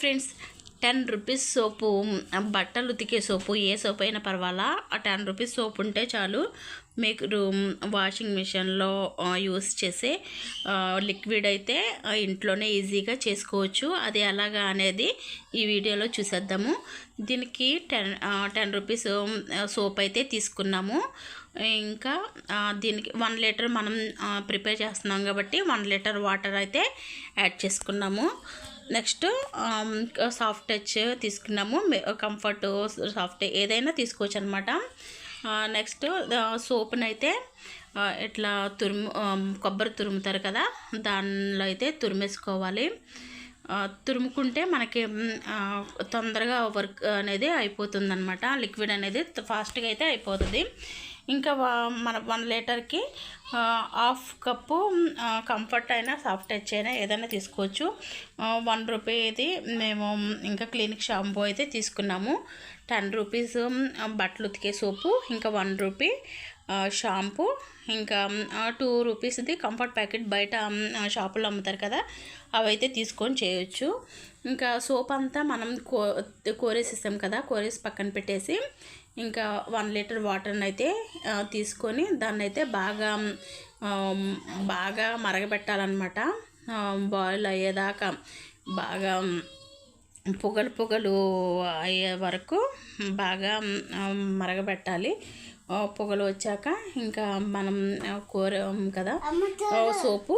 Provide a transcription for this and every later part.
Friends ten rupees సోపు బట్టలు ఉతికే సోపు ఏ సోపు అయినా పర్వాలా? ఆ టెన్ రూపీస్ సోప్ ఉంటే చాలు. మీకు వాషింగ్ మిషన్లో యూస్ చేసే లిక్విడ్ అయితే ఇంట్లోనే ఈజీగా చేసుకోవచ్చు. అది ఎలాగా అనేది ఈ వీడియోలో చూసేద్దాము. దీనికి టెన్ టెన్ రూపీస్ సోప్ అయితే తీసుకున్నాము. ఇంకా దీనికి వన్ లీటర్ మనం ప్రిపేర్ చేస్తున్నాం కాబట్టి వన్ లీటర్ వాటర్ అయితే యాడ్ చేసుకున్నాము. నెక్స్ట్ సాఫ్ట్ టచ్ తీసుకున్నాము. కంఫర్ట్ సాఫ్ట్ ఏదైనా తీసుకోవచ్చు అనమాట నెక్స్ట్ సోప్ని అయితే ఇట్లా తురుము కొబ్బరి తురుముతారు కదా దానిలో అయితే తురిమేసుకోవాలి. తురుముకుంటే మనకి తొందరగా వర్క్ అనేది అయిపోతుంది అనమాట లిక్విడ్ అనేది ఫాస్ట్గా అయితే అయిపోతుంది. ఇంకా వా- మన వన్ లీటర్కి హాఫ్ కప్పు కంఫర్ట్ అయినా సాఫ్ట్ టచ్ అయినా ఏదైనా తీసుకోవచ్చు. వన్ రూపీ ఇది. మేము ఇంకా క్లినిక్ షాంపూ అయితే తీసుకున్నాము. టెన్ రూపీస్ బట్టలు ఉతికే సోపు ఇంకా వన్ రూపీ షాంపూ ఇంకా టూ రూపీస్ది కంఫర్ట్ ప్యాకెట్ బయట షాపులో అమ్ముతారు కదా అవైతే తీసుకొని చేయొచ్చు. ఇంకా సోప్ అంతా మనం కో కోరేసిస్తాం కదా కోరేసి పక్కన పెట్టేసి ఇంకా వన్ లీటర్ వాటర్ని అయితే తీసుకొని దాన్ని అయితే బాగా బాగా మరగబెట్టాలన్నమాట. బాయిల్ అయ్యేదాకా బాగా పొగలు పొగలు అయ్యే వరకు బాగా మరగబెట్టాలి. పొగలు వచ్చాక ఇంకా మనం కూర కదా సోపు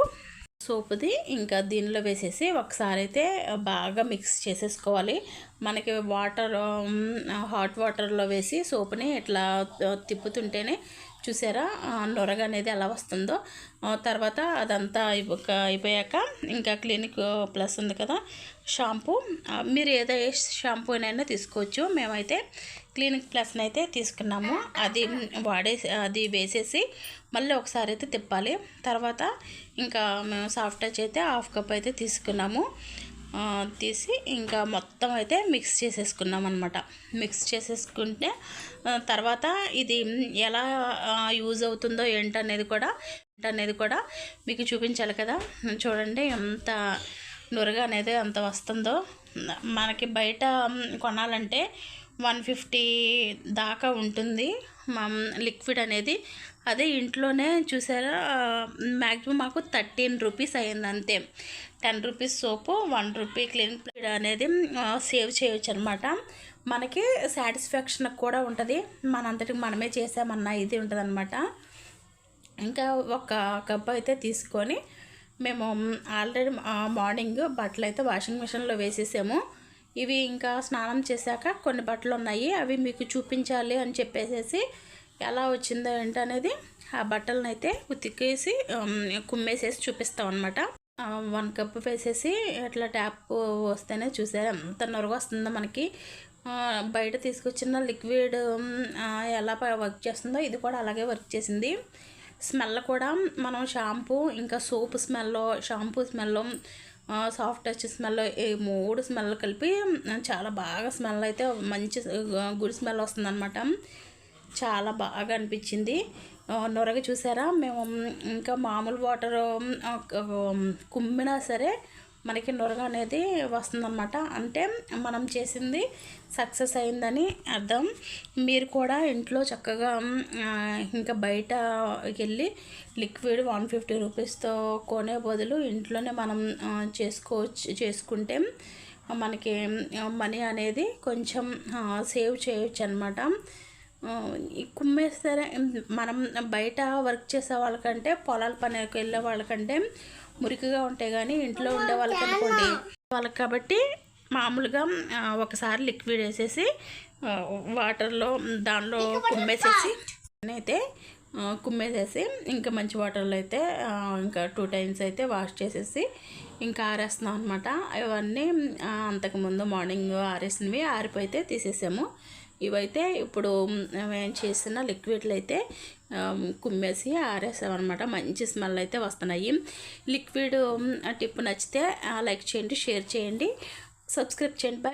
సోపుది ఇంకా దీనిలో వేసేసి ఒకసారి అయితే బాగా మిక్స్ చేసేసుకోవాలి. మనకి వాటర్ హాట్ వాటర్లో వేసి సోపుని ఇట్లా తిప్పుతుంటేనే చూసారా? నొరగ అనేది ఎలా వస్తుందో. తర్వాత అదంతా అయిపోయాక ఇంకా క్లినిక్ ప్లస్ ఉంది కదా షాంపూ. మీరు ఏదో ఏ షాంపూనైనా తీసుకోవచ్చు. మేమైతే క్లినిక్ ప్లస్ని అయితే తీసుకున్నాము. అది వాడేసి అది వేసేసి మళ్ళీ ఒకసారి అయితే తిప్పాలి. తర్వాత ఇంకా మేము సాఫ్ట్ టచ్ అయితే హాఫ్ కప్ అయితే తీసుకున్నాము. తీసి ఇంకా మొత్తం అయితే మిక్స్ చేసేసుకున్నాం అనమాట మిక్స్ చేసేసుకుంటే తర్వాత ఇది ఎలా యూజ్ అవుతుందో ఏంటనేది కూడా అనేది కూడా మీకు చూపించాలి కదా. చూడండి ఎంత నురగ అనేది ఎంత వస్తుందో. మనకి బయట కొనాలంటే వన్ ఫిఫ్టీ దాకా ఉంటుంది. లిక్విడ్ అనేది. అదే ఇంట్లోనే చూసారా మ్యాక్సిమం మాకు థర్టీన్ రూపీస్ అయింది అంతే ten rupees soap one rupee clean plate అనేది సేవ్ చేయొచ్చు అనమాట మనకి సాటిస్ఫాక్షన్ కూడా ఉంటుంది. మనంతటికి మనమే చేసామన్న ఇది ఉంటుంది అనమాట ఇంకా ఒక కప్ అయితే తీసుకొని మేము ఆల్రెడీ మార్నింగ్ బట్టలు అయితే వాషింగ్ మిషన్లో వేసేసాము. ఇవి ఇంకా స్నానం చేశాక కొన్ని బట్టలు ఉన్నాయి. అవి మీకు చూపించాలి అని చెప్పేసేసి ఎలా వచ్చిందో ఏంటనేది ఆ బట్టలను అయితే ఉతికేసి కుమ్మేసేసి చూపిస్తాం అనమాట వన్ కప్ వేసేసి ఇట్లా ట్యాప్ వస్తేనే చూసారు. ఎంత నొరగ వస్తుందో మనకి. బయట తీసుకొచ్చిన లిక్విడ్ ఎలా ప- వర్క్ చేస్తుందో ఇది కూడా అలాగే వర్క్ చేసింది. స్మెల్ కూడా మనం షాంపూ ఇంకా soap smell shampoo smell soft touch smell ఈ మూడు స్మెల్ కలిపి చాలా బాగా స్మెల్ అయితే మంచి గుడి స్మెల్ వస్తుందన్నమాట. చాలా బాగా అనిపించింది. నొరగ చూసారా? మేము ఇంకా మామూలు వాటర్ కుమ్మినా సరే మనకి నొరగ అనేది వస్తుందన్నమాట. అంటే మనం చేసింది సక్సెస్ అయిందని అర్థం. మీరు కూడా ఇంట్లో చక్కగా ఇంకా బయట వెళ్ళి లిక్విడ్ వన్ ఫిఫ్టీ రూపీస్తో కొనే బదులు ఇంట్లోనే మనం చేసుకోవచ్చు చేసుకుంటే మనకి మనీ అనేది కొంచెం సేవ్ చేయొచ్చు అనమాట కుమ్మేస్తారే మనం బయట వర్క్ చేసే వాళ్ళకంటే పొలాల పనికి వెళ్ళే వాళ్ళకంటే మురికిగా ఉంటాయి కానీ ఇంట్లో ఉండే వాళ్ళకి అనుకోండి. వాళ్ళకి కాబట్టి మామూలుగా ఒకసారి లిక్విడ్ వేసేసి వాటర్లో దానిలో కుమ్మేసేసి అయితే కుమ్మేసేసి ఇంకా మంచి వాటర్లో అయితే ఇంకా టూ టైమ్స్ అయితే వాష్ చేసేసి ఇంకా ఆరేస్తున్నాం అనమాట ఇవన్నీ అంతకుముందు మార్నింగ్ ఆరేసినవి ఆరిపోయితే తీసేసాము. ఇవైతే ఇప్పుడు మేము చేసిన లిక్విడ్లు అయితే కుమ్మేసి కుమ్మేసి ఆరేసామన్నమాట. మంచి స్మెల్ అయితే వస్తున్నాయి. లిక్విడ్ టిప్ నచ్చితే లైక్ చేయండి షేర్ చేయండి. సబ్స్క్రైబ్ చేయండి. బాయ్